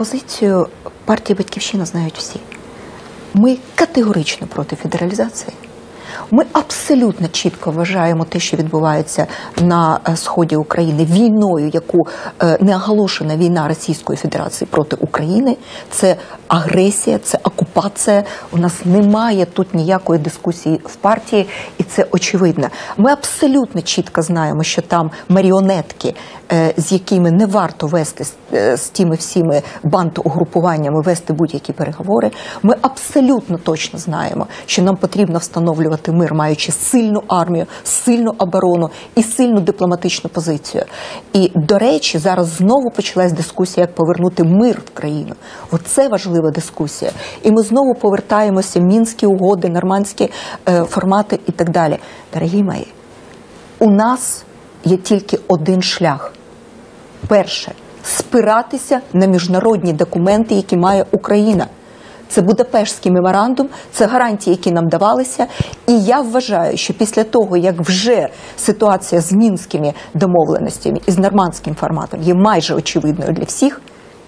Позицію партії Батьківщина знають всі. Ми категорично проти федералізації. Ми абсолютно чітко вважаємо те, що відбувається на е, сході України війною, яку е, не оголошена війна Російської Федерації проти України. Це агресія, це окупація. У нас немає тут ніякої дискусії в партії, і це очевидно. Ми абсолютно чітко знаємо, що там маріонетки, е, з якими не варто вести е, з тими всіми бандугрупуваннями вести будь-які переговори. Ми абсолютно точно знаємо, що нам потрібно встановлювати мир, маючи сильну армію, сильну оборону і сильну дипломатичну позицію. І до речі, зараз знову почалась дискусія, як повернути мир в країну. Оце важлива дискусія. І ми знову повертаємося мінські угоди, нормандські е, формати і так далі. Дорогі мої, у нас є тільки один шлях. Перше спиратися на міжнародні документи, які має Україна. Це Будапештський меморандум, це гарантії, які нам давалися. І я вважаю, що після того, як вже ситуація з мінськими домовленостями і з нормандським форматом є майже очевидною для всіх,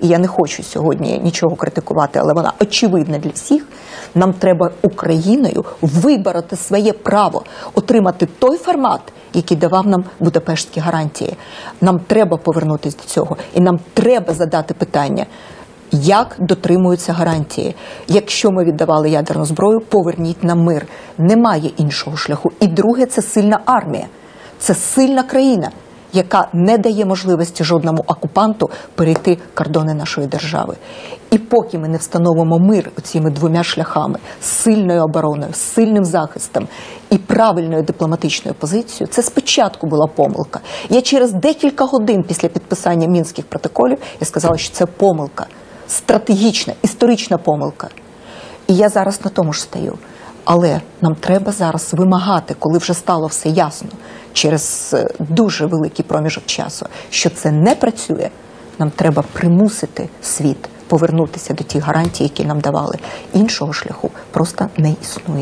і я не хочу сьогодні нічого критикувати, але вона очевидна для всіх. Нам треба Україною вибороти своє право отримати той формат, який давав нам Будапештські гарантії. Нам треба повернутися до цього, і нам треба задати питання. Як дотримуються гарантії? Якщо ми віддавали ядерну зброю, поверніть нам мир. Немає іншого шляху. І друге, це сильна армія, це сильна країна, яка не дає можливості жодному окупанту перейти кордони нашої держави. І поки ми не встановимо мир цими двома шляхами сильною обороною, сильним захистом і правильною дипломатичною позицією, це спочатку була помилка. Я через декілька годин після підписання мінських протоколів я сказала, що це помилка, стратегічна, історична помилка. І я зараз на тому ж стою. Але нам треба зараз вимагати, коли вже стало все ясно, через е, дуже великий проміжок часу, що це не працює. Нам треба примусити світ повернутися до тих гарантій, які нам давали. Іншого шляху просто не існує.